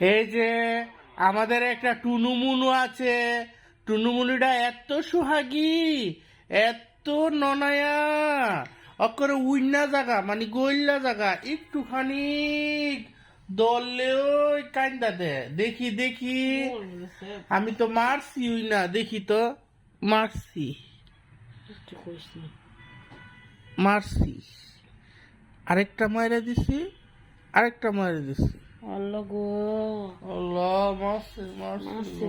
এই যে আমাদের একটা টুনুমুনু আছে। টুনুমুনুটা এত সোহাগী, এত ননায়া, অকরে উইন্না জাগা মানে গইল্লা জায়গা একটুখানি দললেও কান্দা দে। দেখি দেখি। আমি তো মারছি উইনা দেখি তো। মারছি। মারছি। আরেকটা মায়েরা দিছি, আরেকটা মায়েরা দিছি। আল্লাহ গো। আল্লাহ মারছি মাসি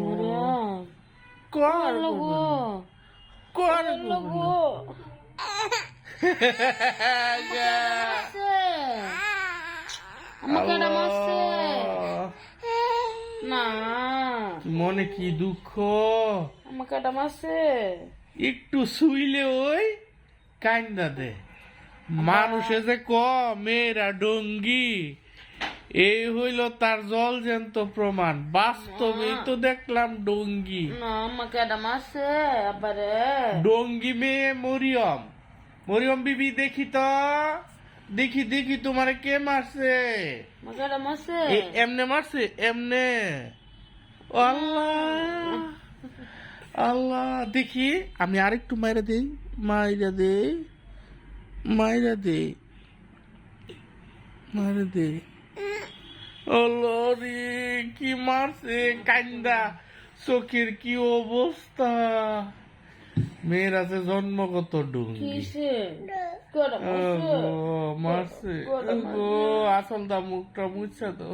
কর। আল্লাহ গো। কর আল্লাহ গো। আমাকে না। মনে কি দুঃখ? আমাকে মারছে একটু শুইলে ওই কান্দা দে। মানুষে যে ক মেয়েরা ডঙ্গি। এই হইল তার জল জ্যান্ত প্রমাণ বাস্তবেই তো দেখলাম ডঙ্গি। ডঙ্গি মেয়ে মরিয়ম। মরিয়ম বিবি দেখি তো। দেখি দেখি তোমার কে মারছে। এমনে মারছে? এমনে। আল্লাহ। আল্লাহ দেখি আমি আরেকটু মাইরা দেই মাইরা দে মাইরা দে মাইরা দে আল্লাহ রে কি মারছে কান্দা চোখের কি অবস্থা? মেয়েরা যে জন্মগত ডুঙ্গি। মারছে? ওগো, আসল দা মুখটা মুছা তো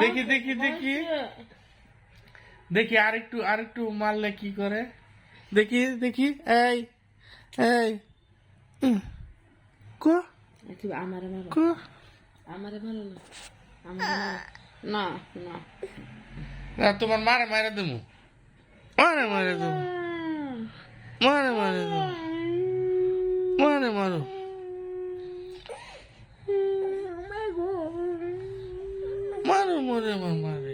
দেখি দেখি দেখি। দেখি আরেকটু আরেকটু মারলে কি করে? দেখি দেখি এই এই। কো? আমারে মারো। কো? আমারে মারো না। আমারে মারো। না না। না তোমার মারে মারে দেবো। মারে মারে দেবো। মারে মারে দেবো। মারে। মারো। মারো মরে মারে।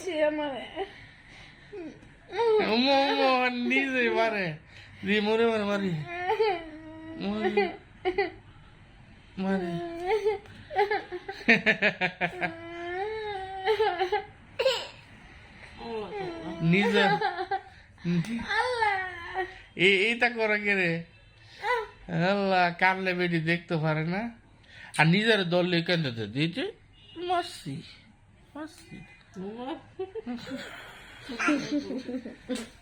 মারছে আমারে মোহন নিজে মারে দি মরে মারে মারি মারে নিজে এই এইটা করে কে রে আল্লাহ কানলে বেটি দেখতে পারে না আর নিজের দল কেন দিয়েছে মাসি মাসি 摸